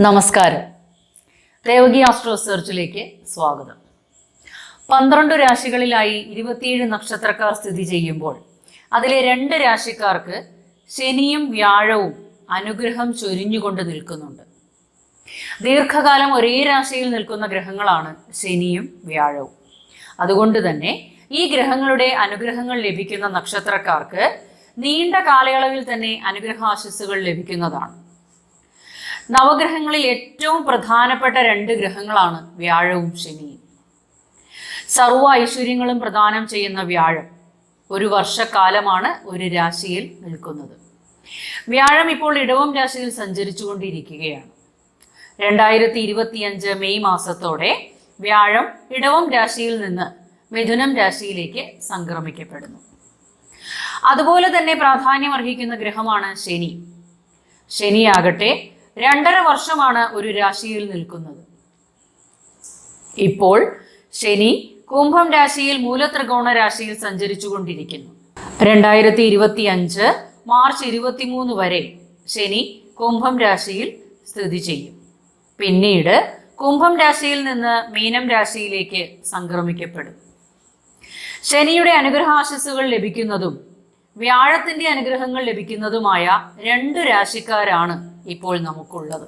നമസ്കാരം. ദേവകി ആസ്ട്രോ റിസർച്ചിലേക്ക് സ്വാഗതം. പന്ത്രണ്ട് രാശികളിലായി ഇരുപത്തിയേഴ് നക്ഷത്രക്കാർ സ്ഥിതി ചെയ്യുമ്പോൾ അതിലെ രണ്ട് രാശിക്കാർക്ക് ശനിയും വ്യാഴവും അനുഗ്രഹം ചൊരിഞ്ഞുകൊണ്ട് നിൽക്കുന്നുണ്ട്. ദീർഘകാലം ഒരേ രാശിയിൽ നിൽക്കുന്ന ഗ്രഹങ്ങളാണ് ശനിയും വ്യാഴവും. അതുകൊണ്ട് തന്നെ ഈ ഗ്രഹങ്ങളുടെ അനുഗ്രഹങ്ങൾ ലഭിക്കുന്ന നക്ഷത്രക്കാർക്ക് നീണ്ട കാലയളവിൽ തന്നെ അനുഗ്രഹാശസ്സുകൾ ലഭിക്കുന്നതാണ്. നവഗ്രഹങ്ങളിൽ ഏറ്റവും പ്രധാനപ്പെട്ട രണ്ട് ഗ്രഹങ്ങളാണ് വ്യാഴവും ശനിയും. സർവ ഐശ്വര്യങ്ങളും പ്രദാനം ചെയ്യുന്ന വ്യാഴം ഒരു വർഷക്കാലമാണ് ഒരു രാശിയിൽ നിൽക്കുന്നത്. വ്യാഴം ഇപ്പോൾ ഇടവം രാശിയിൽ സഞ്ചരിച്ചുകൊണ്ടിരിക്കുകയാണ്. രണ്ടായിരത്തി ഇരുപത്തിയഞ്ച് മെയ് മാസത്തോടെ വ്യാഴം ഇടവം രാശിയിൽ നിന്ന് മിഥുനം രാശിയിലേക്ക് സംക്രമിക്കപ്പെടുന്നു. അതുപോലെ തന്നെ പ്രാധാന്യം അർഹിക്കുന്ന ഗ്രഹമാണ് ശനി. ശനിയാകട്ടെ രണ്ടര വർഷമാണ് ഒരു രാശിയിൽ നിൽക്കുന്നത്. ഇപ്പോൾ ശനി കുംഭം രാശിയിൽ മൂലത്രികോണ രാശിയിൽ സഞ്ചരിച്ചു കൊണ്ടിരിക്കുന്നു രണ്ടായിരത്തി ഇരുപത്തി അഞ്ച് മാർച്ച് ഇരുപത്തിമൂന്ന് വരെ ശനി കുംഭം രാശിയിൽ സ്ഥിതി ചെയ്യും. പിന്നീട് കുംഭം രാശിയിൽ നിന്ന് മീനം രാശിയിലേക്ക് സംക്രമിക്കപ്പെടും. ശനിയുടെ അനുഗ്രഹാശസ്സുകൾ ലഭിക്കുന്നതും വ്യാഴത്തിന്റെ അനുഗ്രഹങ്ങൾ ലഭിക്കുന്നതുമായ രണ്ട് രാശിക്കാരാണ് ഇപ്പോൾ നമുക്കുള്ളത്.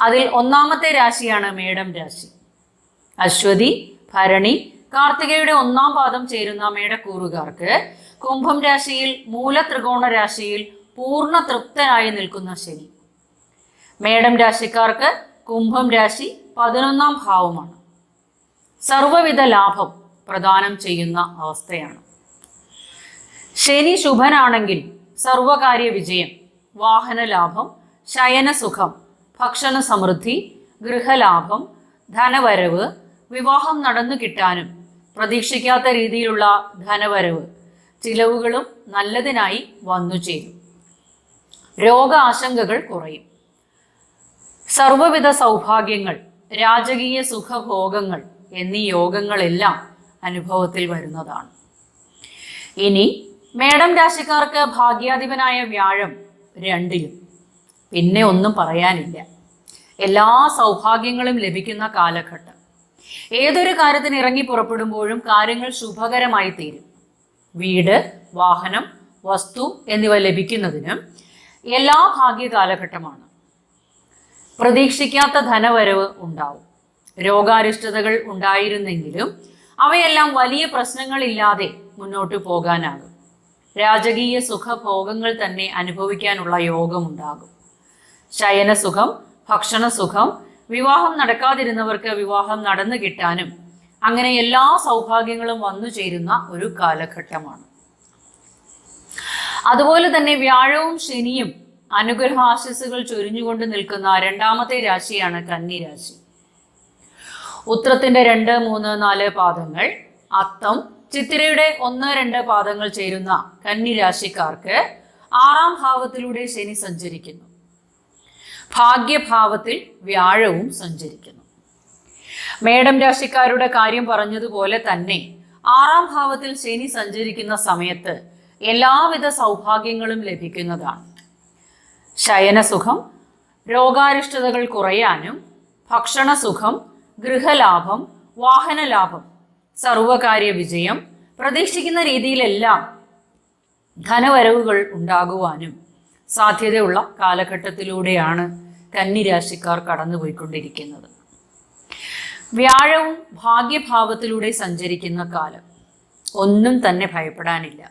അതിൽ ഒന്നാമത്തെ രാശിയാണ് മേടം രാശി. അശ്വതി ഭരണി കാർത്തികയുടെ ഒന്നാം പാദം ചേരുന്ന മേടക്കൂറുകാർക്ക് കുംഭം രാശിയിൽ മൂലത്രികോണ രാശിയിൽ പൂർണ തൃപ്തനായി നിൽക്കുന്ന ശനി. മേടം രാശിക്കാർക്ക് കുംഭം രാശി പതിനൊന്നാം ഭാവമാണ്. സർവവിധ ലാഭം പ്രദാനം ചെയ്യുന്ന അവസ്ഥയാണ്. ശനി ശുഭനാണെങ്കിൽ സർവകാര്യ വിജയം വാഹന ലാഭം ശയനസുഖം ഭക്ഷണ സമൃദ്ധി ഗൃഹലാഭം ധനവരവ് വിവാഹം നടന്നു കിട്ടാനും പ്രതീക്ഷിക്കാത്ത രീതിയിലുള്ള ധനവരവ് ചിലവുകളും നല്ലതിനായി വന്നു ചേരും. രോഗ ആശങ്കകൾ കുറയും. സർവവിധ സൗഭാഗ്യങ്ങൾ രാജകീയ സുഖഭോഗങ്ങൾ എന്നീ യോഗങ്ങളെല്ലാം അനുഭവത്തിൽ വരുന്നതാണ്. ഇനി മേടം രാശിക്കാർക്ക് ഭാഗ്യാധിപനായ വ്യാഴം രണ്ടിലും. പിന്നെ ഒന്നും പറയാനില്ല. എല്ലാ സൗഭാഗ്യങ്ങളും ലഭിക്കുന്ന കാലഘട്ടം. ഏതൊരു കാര്യത്തിന് ഇറങ്ങി പുറപ്പെടുമ്പോഴും കാര്യങ്ങൾ ശുഭകരമായി തീരും. വീട് വാഹനം വസ്തു എന്നിവ ലഭിക്കുന്നതിന് എല്ലാ ഭാഗ്യ കാലഘട്ടമാണ്. പ്രതീക്ഷിക്കാത്ത ധനവരവ് ഉണ്ടാവും. രോഗാരിഷ്ടതകൾ ഉണ്ടായിരുന്നെങ്കിലും അവയെല്ലാം വലിയ പ്രശ്നങ്ങളില്ലാതെ മുന്നോട്ട് പോകാനാകും. രാജകീയ സുഖഭോഗങ്ങൾ തന്നെ അനുഭവിക്കാനുള്ള യോഗമുണ്ടാകും. ശയനസുഖം ഭക്ഷണസുഖം വിവാഹം നടക്കാതിരുന്നവർക്ക് വിവാഹം നടന്നു കിട്ടാനും അങ്ങനെ എല്ലാ സൗഭാഗ്യങ്ങളും വന്നു ചേരുന്ന ഒരു കാലഘട്ടമാണ്. അതുപോലെ തന്നെ വ്യാഴവും ശനിയും അനുഗ്രഹാശസ്സുകൾ ചൊരിഞ്ഞുകൊണ്ട് നിൽക്കുന്ന രണ്ടാമത്തെ രാശിയാണ് കന്നി രാശി ഉത്രത്തിന്റെ രണ്ട് മൂന്ന് നാല് പാദങ്ങൾ അത്തം ചിത്തിരയുടെ ഒന്ന് രണ്ട് പാദങ്ങൾ ചേരുന്ന കന്നി രാശിക്കാർക്ക് ആറാം ഭാവത്തിലൂടെ ശനി സഞ്ചരിക്കുന്നു. ഭാഗ്യഭാവത്തിൽ വ്യാഴവും സഞ്ചരിക്കുന്നു. മേടം രാശിക്കാരുടെ കാര്യം പറഞ്ഞതുപോലെ തന്നെ ആറാം ഭാവത്തിൽ ശനി സഞ്ചരിക്കുന്ന സമയത്ത് എല്ലാവിധ സൗഭാഗ്യങ്ങളും ലഭിക്കുന്നതാണ്. ശയനസുഖം രോഗാരിഷ്ടതകൾ കുറയാനും ഭക്ഷണസുഖം ഗൃഹലാഭം വാഹനലാഭം സർവകാര്യ വിജയം പ്രതീക്ഷിക്കുന്ന രീതിയിലെല്ലാം ധനവരവുകൾ ഉണ്ടാകുവാനും സാധ്യതയുള്ള കാലഘട്ടത്തിലൂടെയാണ് കന്നിരാശിക്കാർ കടന്നുപോയിക്കൊണ്ടിരിക്കുന്നത്. വ്യാഴവും ഭാഗ്യഭാവത്തിലൂടെ സഞ്ചരിക്കുന്ന കാലം ഒന്നും തന്നെ ഭയപ്പെടാനില്ല.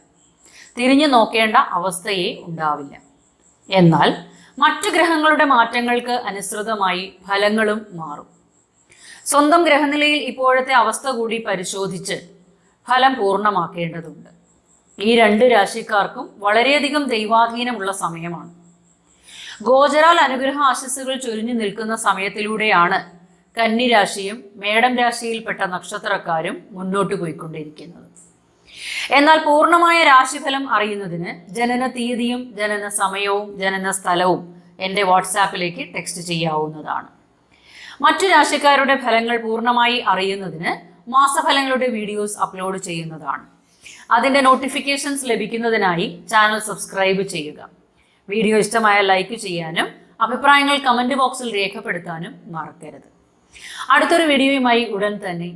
തിരിഞ്ഞു നോക്കേണ്ട അവസ്ഥയെ ഉണ്ടാവില്ല. എന്നാൽ മറ്റു ഗ്രഹങ്ങളുടെ മാറ്റങ്ങൾക്ക് അനുസൃതമായി ഫലങ്ങളും മാറും. സ്വന്തം ഗ്രഹനിലയിൽ ഇപ്പോഴത്തെ അവസ്ഥ കൂടി പരിശോധിച്ച് ഫലം പൂർണമാക്കേണ്ടതുണ്ട്. ഈ രണ്ട് രാശിക്കാർക്കും വളരെയധികം ദൈവാധീനമുള്ള സമയമാണ്. ഗോചരാൽ അനുഗ്രഹ ആശസ്സുകൾ ചൊരിഞ്ഞു നിൽക്കുന്ന സമയത്തിലൂടെയാണ് കന്നി രാശിയും മേടം രാശിയിൽപ്പെട്ട നക്ഷത്രക്കാരും മുന്നോട്ട് പോയിക്കൊണ്ടിരിക്കുന്നത്. എന്നാൽ പൂർണമായ രാശിഫലം അറിയുന്നതിന് ജനന തീയതിയും ജനന സമയവും ജനന സ്ഥലവും എന്റെ വാട്സാപ്പിലേക്ക് ടെക്സ്റ്റ് ചെയ്യാവുന്നതാണ്. മറ്റു രാശിക്കാരുടെ ഫലങ്ങൾ പൂർണമായി അറിയുന്നതിന് മാസഫലങ്ങളുടെ വീഡിയോസ് അപ്ലോഡ് ചെയ്യുന്നതാണ്. അതിന്റെ നോട്ടിഫിക്കേഷൻസ് ലഭിക്കുന്നതിനായി ചാനൽ സബ്സ്ക്രൈബ് ചെയ്യുക. വീഡിയോ ഇഷ്ടമായ ലൈക്ക് ചെയ്യാനും അഭിപ്രായങ്ങൾ കമന്റ് ബോക്സിൽ രേഖപ്പെടുത്താനും മറക്കരുത്. അടുത്തൊരു വീഡിയോയുമായി ഉടൻ തന്നെ